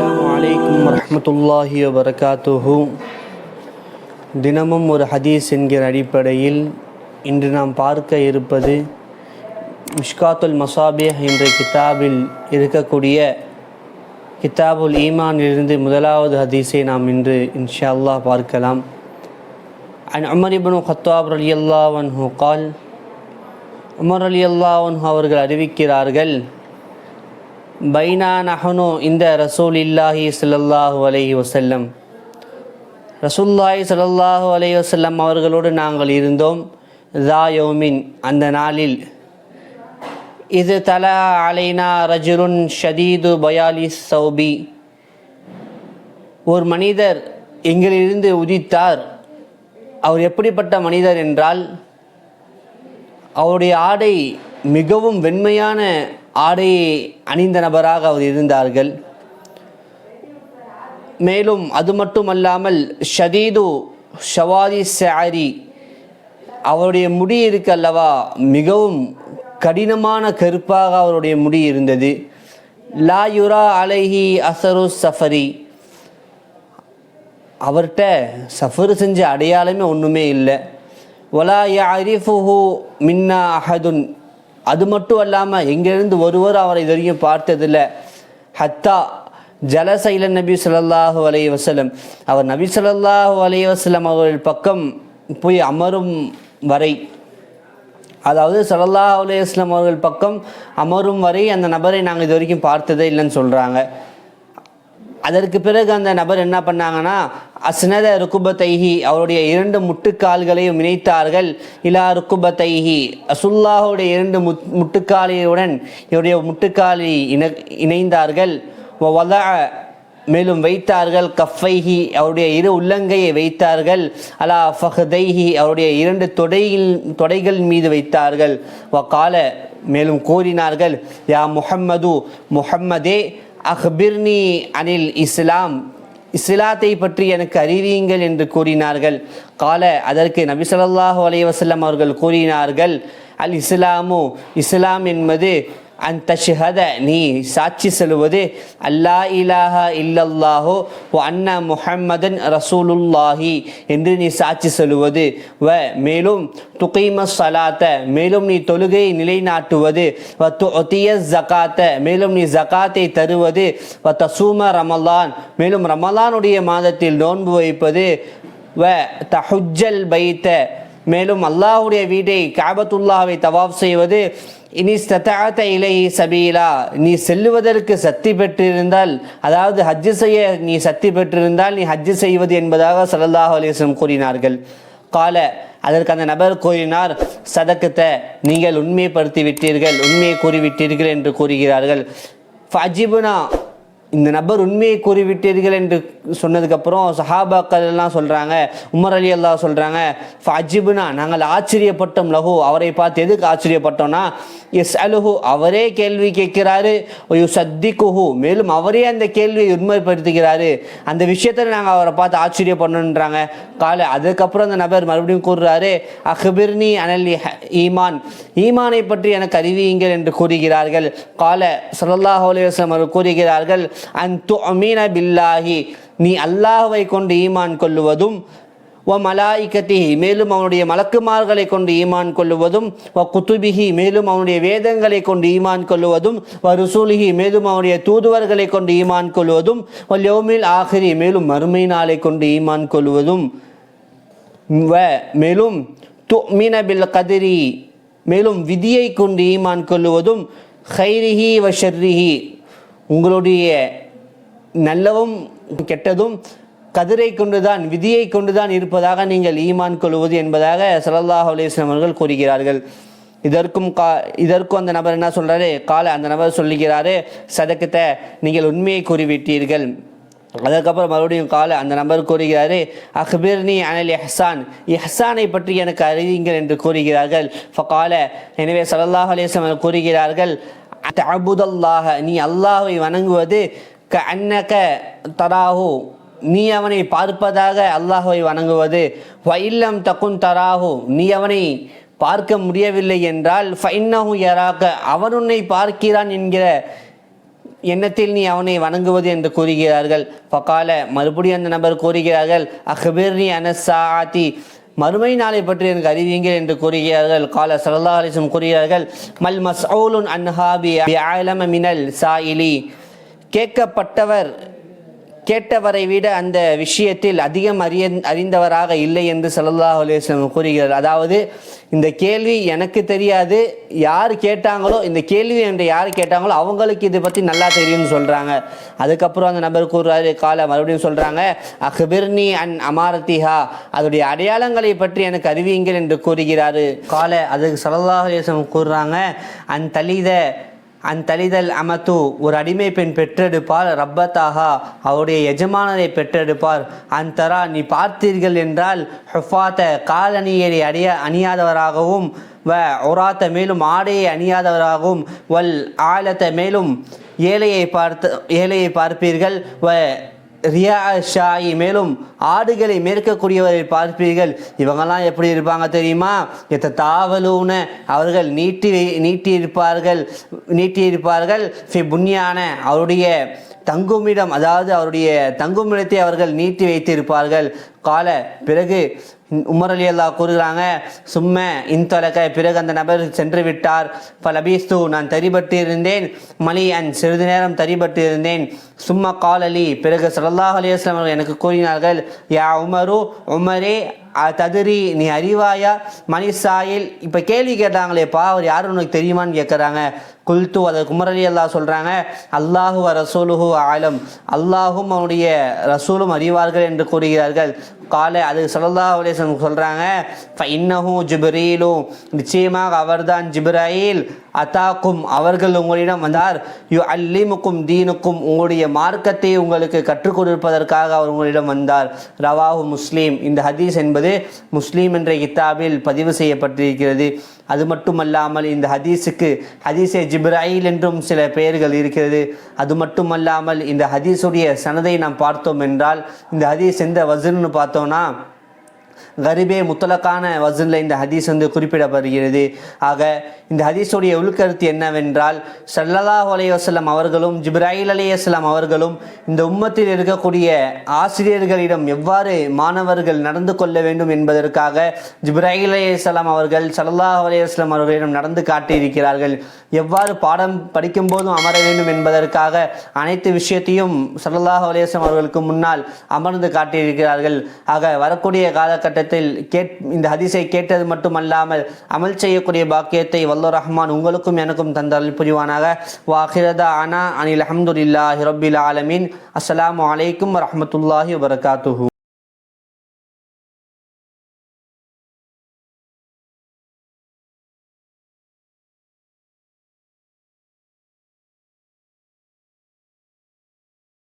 வரஹ்மத்துல்லாஹி வபரகாத்துஹு. தினமும் ஒரு ஹதீஸ் என்கிற அடிப்படையில் இன்று நாம் பார்க்க இருப்பது மிஷ்காத்துல் மசாபிஹ் என்ற கிதாபில் இருக்கக்கூடிய கிதாபுல் ஈமானிலிருந்து முதலாவது ஹதீஸை நாம் இன்று இன்ஷா அல்லாஹ் பார்க்கலாம். அண்ட் அமர் இபனு ஹத்தாப் அலி அல்லாவன்ஹு கால் உமர் அலி அல்லாஹன் அவர்கள் அறிவிக்கிறார்கள் பைனா நஹனு இந்த ரசூல் இல்லாஹி ஸல்லல்லாஹு அலஹி வசல்லம் ரசூல்லாஹி ஸல்லல்லாஹு அலஹி வசல்லம் அவர்களோடு நாங்கள் இருந்தோம். தா யோமின் அந்த நாளில். இது தலா அலைனா ரஜுருன் ஷதீது பயாலி சௌபி. ஒரு மனிதர் எங்களிலிருந்து உதித்தார். அவர் எப்படிப்பட்ட மனிதர் என்றால் அவருடைய ஆடை மிகவும் வெண்மையான ஆடையை அணிந்த நபராக அவர் இருந்தார்கள். மேலும் அது மட்டுமல்லாமல் ஷதீது ஷவாதி சாரி அவருடைய முடி இருக்கு அல்லவா? மிகவும் கடினமான கருப்பாக அவருடைய முடி இருந்தது. லா யுரா அலைஹி அசரு சஃபரி. அவர்கிட்ட சஃபர் செஞ்ச அடையாளமே ஒன்றுமே இல்லை. ஒலா யரிஃபுஹு மின்னா அஹதுன். அது மட்டும் அல்லாமல் எங்கேருந்து ஒருவர் அவரை இது வரைக்கும் பார்த்ததில்லை. ஹத்தா ஜலசைல நபி சொல்லாஹு அலைஹி வசலம் அவர் நபி சொல்லாஹு அலைஹி வசலம் அவர்கள் பக்கம் போய் அமரும் வரை அதாவது ஸல்லல்லாஹு அலைஹி அவர்கள் பக்கம் அமரும் வரை அந்த நபரை நாங்கள் இது வரைக்கும் பார்த்ததே இல்லைன்னு சொல்கிறாங்க அதற்கு பிறகு அந்த நபர் என்ன பண்ணாங்கன்னா அஸ்னத ருக்குபத்தைஹி அவருடைய இரண்டு முட்டுக்கால்களையும் இணைத்தார்கள். இலா ருக்குபத்தைஹி அசுல்லாஹுடைய இரண்டு முட் முட்டுக்காலியுடன் இவருடைய முட்டுக்காலை இணை இணைந்தார்கள். வத மேலும் வைத்தார்கள். கஃபைஹி அவருடைய இரு உள்ளங்கையை வைத்தார்கள். அலா ஃபஹதைஹி அவருடைய இரண்டு தொடையில் தொடைகள் மீது வைத்தார்கள். வ கால மேலும் கூறினார்கள் யா முஹம்மது முஹம்மதே அஹ்பிர்னி அனில் இஸ்லாம் இஸ்லாத்தை பற்றி எனக்கு அறிவியுங்கள் என்று கூறினார்கள். கால அதற்கு நபி ஸல்லல்லாஹு அலைஹி அவர்கள் கூறினார்கள் அல் இஸ்லாமு இஸ்லாம் என்பது அந்த ஷஹத நீ சாட்சி சொல்லுவது அல்லா இலாஹ இல்லல்லாஹோ வ அன்ன முஹம்மதன் ரசூலுல்லாஹி என்று நீ சாட்சி சொல்லுவது வ மேலும் துகைம சலாத்த மேலும் நீ தொழுகையை நிலைநாட்டுவது வ துத்திய ஜகாத்த மேலும் நீ ஜகாத்தை தருவது வ தசூம ரமலான் மேலும் ரமலானுடைய மாதத்தில் நோன்பு வைப்பது வ தஹுஜல் பைத்த மேலும் அல்லாஹுடைய வீட்டை காபத்துல்லாவை தவாப் செய்வது இனி ஸ்தத்தாத்த இலை சபீலா நீ செல்லுவதற்கு சக்தி பெற்றிருந்தால் அதாவது ஹஜ்ஜு செய்ய நீ சக்தி பெற்றிருந்தால் நீ ஹஜ்ஜு செய்வது என்பதாக சல்லாஹ் அலிஸ்லம் கூறினார்கள். கால அதற்கு அந்த நபர் கூறினார் சதக்கத்தை நீங்கள் உண்மைப்படுத்தி விட்டீர்கள் உண்மையை கூறிவிட்டீர்கள் என்று கூறுகிறார்கள். ஃபஜிபுனா இந்த நபர் உண்மையை கூறிவிட்டீர்கள் என்று சொன்னதுக்கப்புறம் சஹாபாக்கள் எல்லாம் சொல்கிறாங்க உமர் அலி அல்லா சொல்கிறாங்க ஃபஜிபுனா நாங்கள் ஆச்சரியப்பட்டோம் லகு அவரை பார்த்து எதுக்கு ஆச்சரியப்பட்டோம்னா எஸ் அலுஹு அவரே கேள்வி கேட்கிறாரு. ஒயு சத்திக்குஹு மேலும் அவரே அந்த கேள்வியை உண்மைப்படுத்துகிறாரு. அந்த விஷயத்தில் நாங்கள் அவரை பார்த்து ஆச்சரியப்படணுன்றாங்க காலை அதுக்கப்புறம் அந்த நபர் மறுபடியும் கூறுறாரு அஹ்பிர்னி அனல் ஈமான். ஈமானை பற்றி எனக்கு அறிவியுங்கள் என்று கூறுகிறார்கள். கால சல்லாஹ் அலுவலம் அவர்கள் கூறுகிறார்கள் அன் துஅமீன பில்லாஹி. நீ அல்லாஹுவை கொண்டு ஈமான் கொள்ளுவதும் வ மலாய்கத்திஹி மேலும் அவனுடைய மலக்குமார்களை கொண்டு ஈமான் கொள்ளுவதும் வ குத்துபிஹி மேலும் அவனுடைய வேதங்களை கொண்டு ஈமான் கொள்ளுவதும் வ ருசூலிஹி மேலும் அவனுடைய தூதுவர்களை கொண்டு ஈமான் கொள்வதும் வ யோமில் ஆஹிரி மேலும் மறுமை நாளை கொண்டு ஈமான் கொள்வதும் வ மேலும் துமின பில் கதிரி மேலும் விதியை கொண்டு ஈமான் கொள்ளுவதும் ஹைரிஹி வ ஷர்ரிஹி உங்களுடைய நல்லவும் கெட்டதும் கதிரை கொண்டுதான் விதியை கொண்டுதான் இருப்பதாக நீங்கள் ஈமான் கொள்வது என்பதாக சலல்லாஹ் அலிஸ்லாம் அவர்கள் கூறுகிறார்கள். இதற்கும் கா இதற்கும் அந்த நபர் என்ன சொல்கிறாரு கால அந்த நபர் சொல்லுகிறாரு சதக்கத்தை நீங்கள் உண்மையை கூறிவிட்டீர்கள். அதுக்கப்புறம் மறுபடியும் கால அந்த நபர் கூறுகிறாரு அக்பிர்னி அனல் எஹ்சான் எஹ்சானை பற்றி எனக்கு அறிவிங்கள் என்று கூறுகிறார்கள். ஃபகால எனவே சல்லல்லாஹ் அலிஸ்லாம் கூறுகிறார்கள் அபுதல்லாக நீ அல்லாஹை வணங்குவது க அன்னக தராஹு. நீ அவனை பார்ப்பதாக அல்லாஹுவை வணங்குவது இல்லம் தக்குன் தராஹு நீ அவனை பார்க்க முடியவில்லை என்றால் ஃபைன்னஹு யராக அவன் உன்னை பார்க்கிறான் என்கிற எண்ணத்தில் நீ அவனை வணங்குவது என்று கூறுகிறார்கள் பகால மறுபடியும் அந்த நபர் கூறுகிறார்கள் அஹ்பிர்னி அனசாத்தி மறுமை நாளை பற்றி எனக்கு அறிவீங்கள் என்று கூறுகிறார்கள் கால சல்லா அலிஸ்லம் கூறுகிறார்கள் மல் மஸ்ஊலுன் அன்ஹாபி மினல் சாயிலி கேட்கப்பட்டவர் கேட்டவரை விட அந்த விஷயத்தில் அதிகம் அறிய அறிந்தவராக இல்லை என்று சல்லல்லாஹு அலுவலம் கூறுகிறார் அதாவது இந்த கேள்வி எனக்கு தெரியாது யார் கேட்டாங்களோ இந்த கேள்வி என்று யார் கேட்டாங்களோ அவங்களுக்கு இதை பற்றி நல்லா தெரியும்னு சொல்கிறாங்க அதுக்கப்புறம் அந்த நபர் கூறுறாரு கால மறுபடியும் சொல்கிறாங்க அஹ்பிர்னி அன் அமாரத்திஹா. அதோடைய அடையாளங்களை பற்றி எனக்கு அறிவியுங்கள் என்று கூறுகிறாரு. கால அதுக்கு சல்லல்லாஹு அலையம் கூறுறாங்க அன் தலித அந்தளிதல் அமத்து ஒரு அடிமை பெண் பெற்றெடுப்பார் ரப்பத்தாகா அவருடைய எஜமானரை பெற்றெடுப்பார். அந்தரா நீ பார்த்தீர்கள் என்றால் ஹுஃபாத்த காலணியை அடைய அணியாதவராகவும் வ ஒராத்த மேலும் ஆடையை அணியாதவராகவும் வல் ஆலத்த மேலும் ஏழையை பார்த்து ஏழையை பார்ப்பீர்கள். வ ரியா ஷாயி மேலும் ஆடுகளை மேற்கக்கூடியவரை பார்ப்பீர்கள். இவங்கெல்லாம் எப்படி இருப்பாங்க தெரியுமா? எத்த தாவலூன அவர்கள் நீட்டி வை- நீட்டி இருப்பார்கள் நீட்டி இருப்பார்கள் ஃபி புண்ணியான அவருடைய தங்குமிடம் அதாவது அவருடைய தங்குமிடத்தை அவர்கள் நீட்டி வைத்திருப்பார்கள். கால பிறகு உமர் அலி அல்லா கூறுகிறாங்க சும்ம இன்தொலக. பிறகு அந்த நபர் சென்று விட்டார். பலபீஸ்து நான் தரிபட்டு இருந்தேன் மலி அன் சிறிது நேரம் தரிபட்டு இருந்தேன் சும்மா கால் அலி. பிறகு சல்லாஹ் அலிஸ்லாம் அவர்கள் எனக்கு கூறினார்கள் யா உமரு உமரே ததுரி ததிரி நீ அறிவாயா? மணி சாயில் இப்போ கேள்வி கேட்டாங்களேப்பா அவர் யார் உனக்கு தெரியுமான்னு கேட்குறாங்க குல்து அதை குமரலி அல்லாஹ் சொல்கிறாங்க அல்லாஹு ரசூலுஹு ஆலம் அல்லாஹும் அவனுடைய ரசூலும் அறிவார்கள் என்று கூறுகிறார்கள். காலை அது சல்லா அலேசன் சொல்கிறாங்க இன்னஹு ஜிப்ரீலும். நிச்சயமாக அவர்தான் ஜிப்ராயில் அத்தாக்கும் அவர்கள் உங்களிடம் வந்தார். யு அல்லிமுக்கும் தீனுக்கும் உங்களுடைய மார்க்கத்தை உங்களுக்கு கற்றுக் கொடுப்பதற்காக அவர் உங்களிடம் வந்தார். ரவாஹு முஸ்லீம். இந்த ஹதீஸ் என்பது முஸ்லீம் என்ற கித்தாபில் பதிவு செய்யப்பட்டிருக்கிறது. அது மட்டுமல்லாமல் இந்த ஹதீஸுக்கு ஹதீஸே ஜிப்ராயில் என்றும் சில பெயர்கள் இருக்கிறது. அது மட்டுமல்லாமல் இந்த ஹதீஸுடைய சனதை நாம் பார்த்தோம் என்றால் இந்த ஹதீஸ் எந்த வசன்னு பார்த்தோன்னா கரிபே முத்தலக்கான வசனில் இந்த ஹதீஸ் வந்து குறிப்பிடப்படுகிறது. ஆக இந்த ஹதீஸுடைய உள்கருத்து என்னவென்றால் ஸல்லல்லாஹு அலைஹி அவர்களும் ஜிப்ராஹில் அலைஹிஸ்ஸலாம் அவர்களும் இந்த உம்மத்தில் இருக்கக்கூடிய ஆசிரியர்களிடம் எவ்வாறு மாணவர்கள் நடந்து கொள்ள வேண்டும் என்பதற்காக ஜிப்ராஹில் அலைஹிஸ்ஸலாம் அவர்கள் ஸல்லல்லாஹு அலைஹி அவர்களிடம் நடந்து காட்டியிருக்கிறார்கள். எவ்வாறு பாடம் படிக்கும் போதும் அமர வேண்டும் என்பதற்காக அனைத்து விஷயத்தையும் ஸல்லல்லாஹு அலைஹி அவர்களுக்கு முன்னால் அமர்ந்து காட்டியிருக்கிறார்கள். ஆக வரக்கூடிய காலகட்டத்தில் கேட் இந்த ஹதீஸை கேட்டது மட்டுமல்லாமல் அமல் செய்யக்கூடிய பாக்கியத்தை வல்லோ ரஹ்மான் உங்களுக்கும் எனக்கும் தந்தல் புரிவானாக. வாஹிரதா அனா அனில் அஹமதுல்லாஹி ரபில் ஆலமீன். அஸ்லாம் அலைக்கும் வரமத்துல்லாஹி வபரகாத்துஹு.